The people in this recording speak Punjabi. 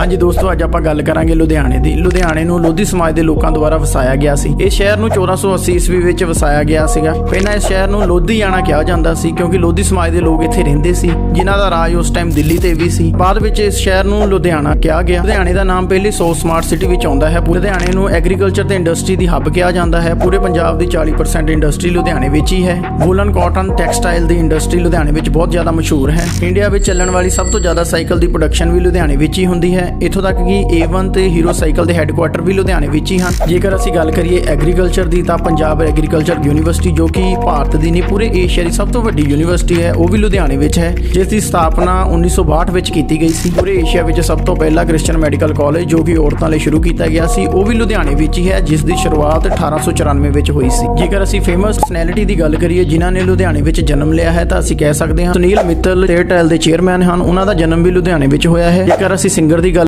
ਹਾਂਜੀ ਦੋਸਤੋ, ਅੱਜ ਆਪਾਂ ਗੱਲ ਕਰਾਂਗੇ ਲੁਧਿਆਣੇ ਦੀ। ਲੁਧਿਆਣੇ ਨੂੰ ਲੋਧੀ ਸਮਾਜ ਦੇ ਲੋਕਾਂ ਦੁਆਰਾ ਵਸਾਇਆ ਗਿਆ ਸੀ। ਇਹ ਸ਼ਹਿਰ ਨੂੰ 1480 ਈਸਵੀ ਵਿੱਚ ਵਸਾਇਆ ਗਿਆ ਸੀਗਾ। ਪਹਿਲਾਂ ਇਸ ਸ਼ਹਿਰ ਨੂੰ ਲੋਧੀਆਣਾ ਕਿਹਾ ਜਾਂਦਾ ਸੀ, ਕਿਉਂਕਿ ਲੋਧੀ ਸਮਾਜ ਦੇ ਲੋਕ ਇੱਥੇ ਰਹਿੰਦੇ ਸੀ, ਜਿਨ੍ਹਾਂ ਦਾ ਰਾਜ ਉਸ ਟਾਈਮ ਦਿੱਲੀ ਤੇ ਵੀ ਸੀ। ਬਾਅਦ ਵਿੱਚ ਇਸ ਸ਼ਹਿਰ ਨੂੰ ਲੁਧਿਆਣਾ ਕਿਹਾ ਗਿਆ। ਲੁਧਿਆਣੇ ਦਾ ਨਾਮ ਪਹਿਲੀ 100 ਸਮਾਰਟ ਸਿਟੀ ਵਿੱਚ ਆਉਂਦਾ ਹੈ। ਲੁਧਿਆਣੇ ਨੂੰ ਐਗਰੀਕਲਚਰ ਤੇ ਇੰਡਸਟਰੀ ਦੀ ਹੱਬ ਕਿਹਾ ਜਾਂਦਾ ਹੈ। ਪੂਰੇ ਪੰਜਾਬ ਦੀ 40% ਇੰਡਸਟਰੀ ਲੁਧਿਆਣੇ ਵਿੱਚ ਹੀ ਹੈ। ਵੂਲਨ ਕਾਟਨ ਟੈਕਸਟਾਈਲ ਦੀ ਇੰਡਸਟਰੀ ਲੁਧਿਆਣੇ ਵਿੱਚ ਬਹੁਤ ਜ਼ਿਆਦਾ ਮਸ਼ਹੂਰ ਹੈ। ਇੰਡੀਆ ਵਿੱਚ ਚੱਲਣ ਵਾਲੀ ਸਭ ਤੋਂ ਜ਼ਿਆਦਾ ਸਾਈਕਲ ਦੀ ਪ੍ਰੋਡਕਸ਼ਨ ਵੀ ਲੁਧਿਆਣੇ ਵਿੱਚ ਹੀ ਹੁੰਦੀ ਹੈ। ਇੱਥੋਂ ਤੱਕ ਕਿ A1 ਤੇ ਹੀਰੋ ਸਾਈਕਲ ਦੇ ਹੈੱਡਕੁਆਟਰ ਵੀ ਲੁਧਿਆਣੇ ਵਿੱਚ ਹੀ ਹਨ। ਜੇਕਰ ਅਸੀਂ ਗੱਲ ਕਰੀਏ ਐਗਰੀਕਲਚਰ ਦੀ, ਤਾਂ ਪੰਜਾਬ ਐਗਰੀਕਲਚਰ ਯੂਨੀਵਰਸਿਟੀ ਜੋ ਕਿ ਭਾਰਤ ਦੀ ਨਹੀਂ, ਪੂਰੇ ਏਸ਼ੀਆ ਦੀ ਸਭ ਤੋਂ ਵੱਡੀ ਯੂਨੀਵਰਸਿਟੀ ਹੈ, ਉਹ ਵੀ ਲੁਧਿਆਣੇ ਵਿੱਚ ਹੈ, ਜਿਸ ਦੀ ਸਥਾਪਨਾ 1962 ਵਿੱਚ ਕੀਤੀ ਗਈ ਸੀ। ਪੂਰੇ ਏਸ਼ੀਆ ਵਿੱਚ ਸਭ ਤੋਂ ਪਹਿਲਾ ਕ੍ਰਿਸਚੀਅਨ ਮੈਡੀਕਲ ਕਾਲਜ ਜੋ ਕਿ ਔਰਤਾਂ ਲਈ ਸ਼ੁਰੂ ਕੀਤਾ ਗਿਆ ਸੀ, ਉਹ ਵੀ ਲੁਧਿਆਣੇ ਵਿੱਚ ਹੀ ਹੈ, ਜਿਸ ਦੀ ਸ਼ੁਰੂਆਤ 1894 ਵਿੱਚ ਹੋਈ ਸੀ। ਜੇਕਰ ਅਸੀਂ ਫੇਮਸ ਪਰਸਨੈਲਿਟੀ ਦੀ ਗੱਲ ਕਰੀਏ, ਜਿਨ੍ਹਾਂ ਨੇ ਲੁਧਿਆਣੇ ਵਿੱਚ ਜਨਮ ਲਿਆ ਹੈ, ਤਾਂ ਅਸੀਂ ਕਹਿ ਸਕਦੇ ਹਾਂ ਸੁਨੀਲ ਮਿੱਤਲ ਏਅਰਟੈਲ ਦੇ ਚੇਅਰਮੈਨ ਹਨ, ਉਹਨਾਂ ਦਾ ਜਨਮ ਵੀ ਲੁਧਿਆਣੇ ਵਿੱਚ ਹੋਇਆ ਹੈ। ਜੇਕਰ ਅਸੀਂ ਸਿੰਗਰ ਦੀ